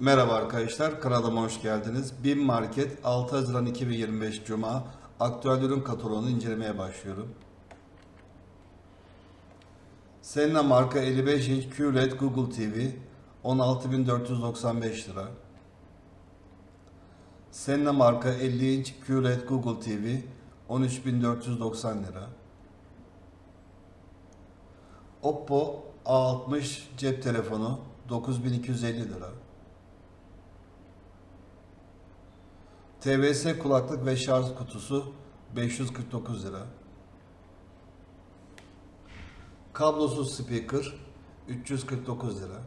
Merhaba arkadaşlar, kanalıma hoş geldiniz. BİM Market 6 Haziran 2025 Cuma aktüel ürün kataloğunu incelemeye başlıyorum. Senna marka 55 inç QLED Google TV 16.495 lira. Senna marka 50 inç QLED Google TV 13.490 lira. Oppo A60 cep telefonu 9250 lira. TVS kulaklık ve şarj kutusu 549 lira. Kablosuz speaker 349 lira.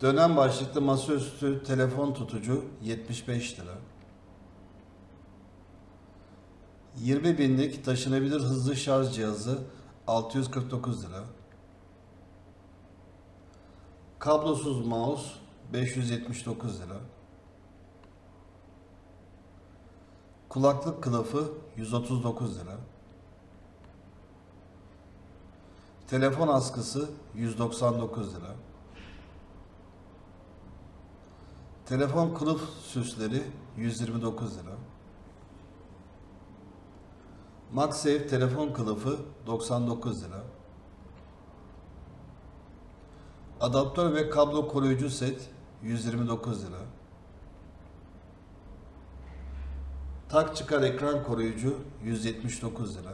Dönem başlıklı masaüstü telefon tutucu 75 lira. 20 binlik taşınabilir hızlı şarj cihazı 649 lira. Kablosuz mouse 579 lira. Kulaklık kılıfı 139 lira. Telefon askısı 199 lira. Telefon kılıf süsleri 129 lira. MagSafe telefon kılıfı 99 lira. Adaptör ve kablo koruyucu set 129 lira. Tak çıkar ekran koruyucu 179 lira.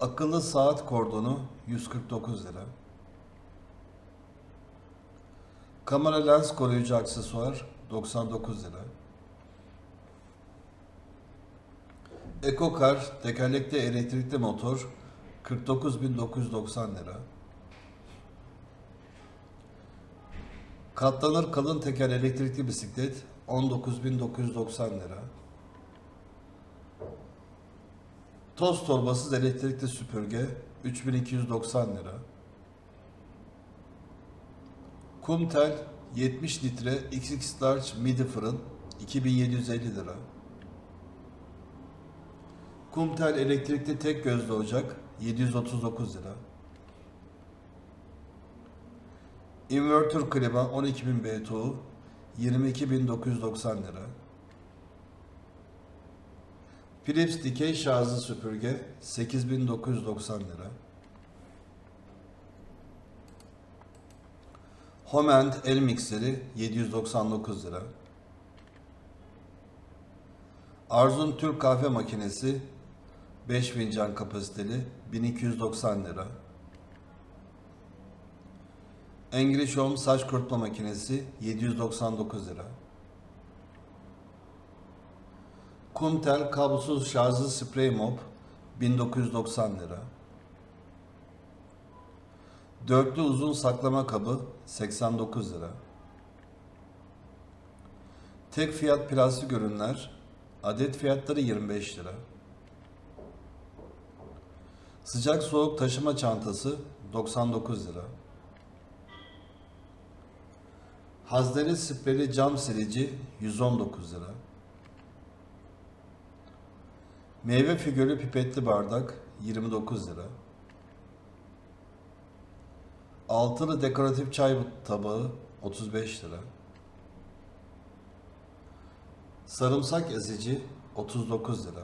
Akıllı saat kordonu 149 lira. Kamera lens koruyucu aksesuar 99 lira. EcoCar tekerlekli elektrikli motor 49.990 lira. Katlanır kalın teker elektrikli bisiklet 19.990 lira. Toz torbasız elektrikli süpürge 3290 lira. Kumtel 70 litre XX large midi fırın 2750 lira. Kumtel elektrikli tek gözlü ocak 739 lira. Inverter klima 12.000 BTU 22.990 lira. Philips dikey şarjlı süpürge 8.990 lira. Homend el mikseri 799 lira. Arzun Türk kahve makinesi 5 fincan kapasiteli 1290 lira. English Home saç kurutma makinesi 799 lira. Kumtel kablosuz şarjlı sprey mop 1990 lira. Dörtlü uzun saklama kabı 89 lira. Tek fiyat plastik ürünler adet fiyatları 25 lira. Sıcak soğuk taşıma çantası 99 lira. Hazneli spreyli cam silici 119 lira. Meyve figürlü pipetli bardak 29 lira. Altılı dekoratif çay tabağı 35 lira. Sarımsak ezici 39 lira.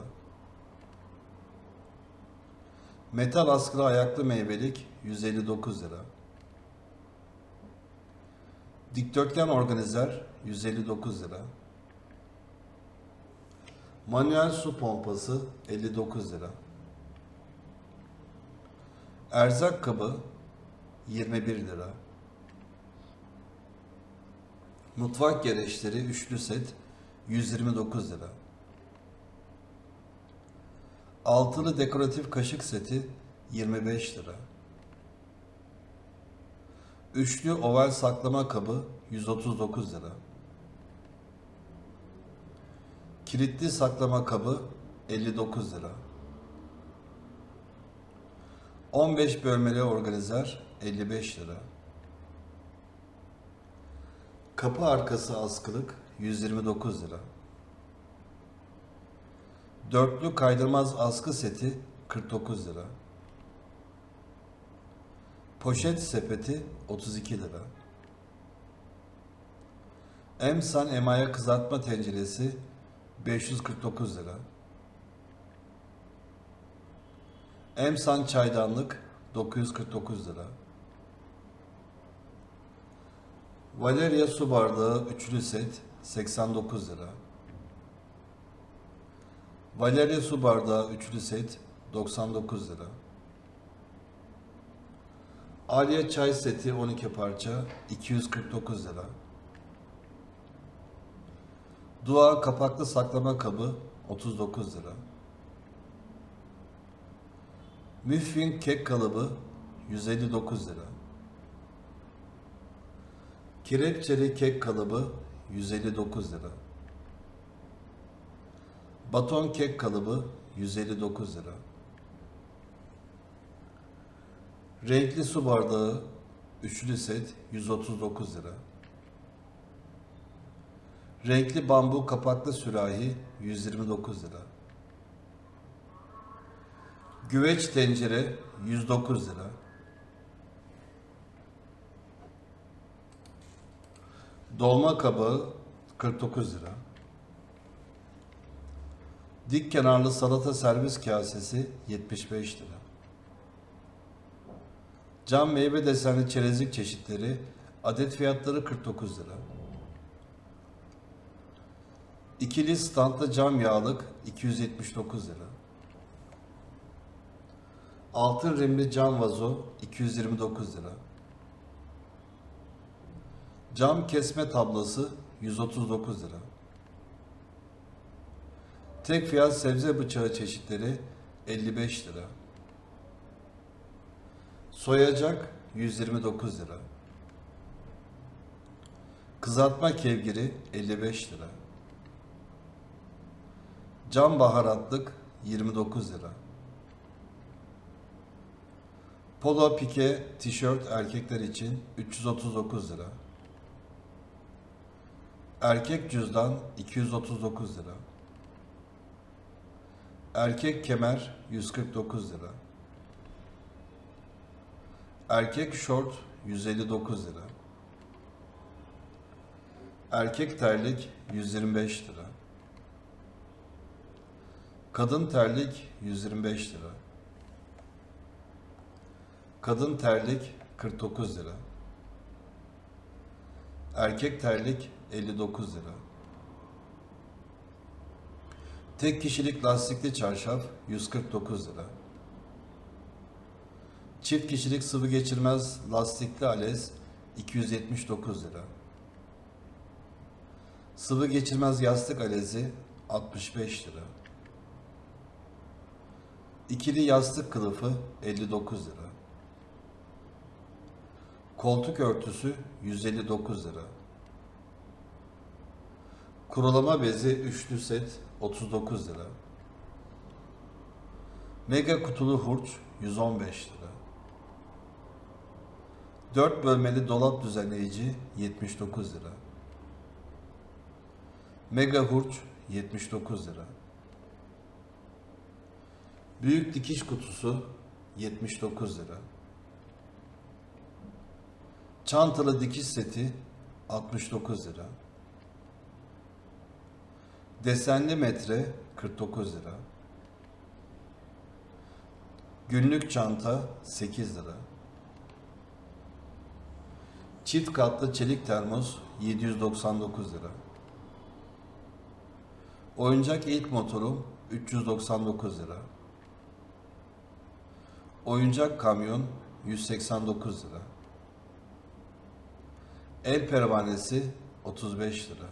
Metal askılı ayaklı meyvelik 159 lira. Dikdörtgen organizer 159 lira. Manuel su pompası 59 lira. Erzak kabı 21 lira. Mutfak gereçleri üçlü set 129 lira. Altılı dekoratif kaşık seti 25 lira. Üçlü oval saklama kabı 139 lira. Kilitli saklama kabı 59 lira. 15 bölmeli organizer 55 lira. Kapı arkası askılık 129 lira. Dörtlü kaydırmaz askı seti 49 lira. Poşet sepeti 32 lira. Emsan emaye kızartma tenceresi 549 lira. Emsan çaydanlık 949 lira. Valeria su bardağı üçlü set 89 lira. Valeria su bardağı üçlü set 99 lira. Aliye çay seti 12 parça 249 lira. Dua kapaklı saklama kabı 39 lira. Müffin kek kalıbı 159 lira. Kirepçeli kek kalıbı 159 lira. Baton kek kalıbı 159 lira. Renkli su bardağı üçlü set 139 lira. Renkli bambu kapaklı sürahi 129 lira. Güveç tencere 109 lira. Dolma kabağı 49 lira. Dik kenarlı salata servis kasesi 75 lira. Cam meyve desenli çerezlik çeşitleri adet fiyatları 49 lira. İkili standlı cam yağlık 279 lira. Altın rimli cam vazo 229 lira. Cam kesme tablası 139 lira. Tek fiyat sebze bıçağı çeşitleri 55 lira. Soyacak 129 lira. Kızartma kevgiri 55 lira. Cam baharatlık 29 lira. Polo pike tişört erkekler için 339 lira. Erkek cüzdan 239 lira. Erkek kemer 149 lira. Erkek şort 159 lira. Erkek terlik 125 lira. Kadın terlik 125 lira. Kadın terlik 49 lira. Erkek terlik 59 lira. Tek kişilik lastikli çarşaf 149 lira. Çift kişilik sıvı geçirmez lastikli alez 279 lira. Sıvı geçirmez yastık alezi 65 lira. İkili yastık kılıfı 59 lira. Koltuk örtüsü 159 lira. Kurulama bezi üçlü set 39 lira. Mega kutulu hurç 115 lira. 4 bölmeli dolap düzenleyici 79 lira. Mega hurç 79 lira. Büyük dikiş kutusu 79 lira. Çantalı dikiş seti 69 lira. Desenli metre 49 lira. Günlük çanta 8 lira. Çift katlı çelik termos 799 lira. Oyuncak ilk motoru 399 lira. Oyuncak kamyon 189 lira. El pervanesi 35 lira.